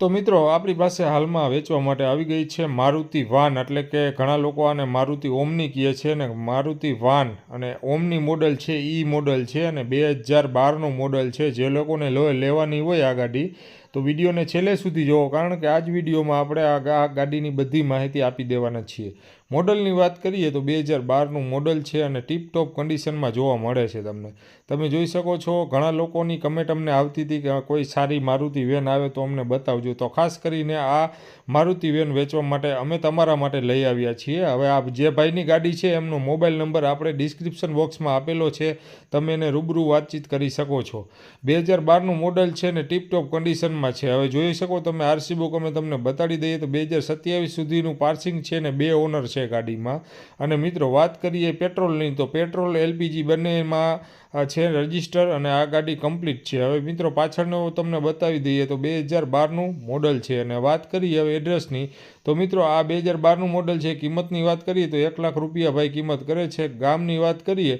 તો મિત્રો, આપણી પાસે હાલમાં વેચવા માટે આવી ગઈ છે મારુતિ વાન, એટલે કે ઘણા લોકો આને મારુતિ ઓમની કહે છે ને, મારુતિ વાન. અને ઓમની મોડલ છે એ મોડલ છે, અને બે હજાર બારનું મોડલ છે. જે લોકોને લેવાની હોય આ ગાડી તો વિડીયોને છેલ્લે સુધી જોવો, કારણ કે આ જ વિડીયોમાં આપણે આ ગાડીની બધી માહિતી આપી દેવાના છીએ. મોડલની વાત કરીએ તો બે હજાર બારનું મોડલ છે અને ટીપટોપ કન્ડિશનમાં જોવા મળે છે તમને. તમે જોઈ શકો છો, ઘણા લોકોની કમેન્ટ અમને આવતી હતી કે કોઈ સારી મારુતિ વેન આવે તો અમને બતાવજો. તો ખાસ કરીને આ મારુતિ વેન વેચવા માટે અમે તમારા માટે લઈ આવ્યા છીએ. હવે આ જે ભાઈની ગાડી છે એમનો મોબાઈલ નંબર આપણે ડિસ્ક્રિપ્શન બોક્સમાં આપેલો છે. તમે એને રૂબરૂ વાતચીત કરી શકો છો. બે હજાર બારનું મોડલ છે ને ટીપટોપ કન્ડિશનમાં છે. હવે જોઈ શકો તમે આરસી બુક અમે તમને બતાડી દઈએ તો બે હજાર સત્યાવીસ સુધીનું પાર્સિંગ છે ને બે ઓનર છે ગાડીમાં. અને મિત્રો વાત કરીએ પેટ્રોલની તો પેટ્રોલ એલપીજી બંનેમાં છે રજિસ્ટર અને આ ગાડી કમ્પ્લીટ છે. હવે મિત્રો પાછળનો તમને બતાવી દઈએ તો બે હજાર બારનું મોડલ છે. અને વાત કરીએ હવે એડ્રેસની તો મિત્રો આ બે હજાર બારનું મોડલ છે. કિંમતની વાત કરીએ તો એક લાખ રૂપિયા ભાઈ કિંમત કરે છે. ગામની વાત કરીએ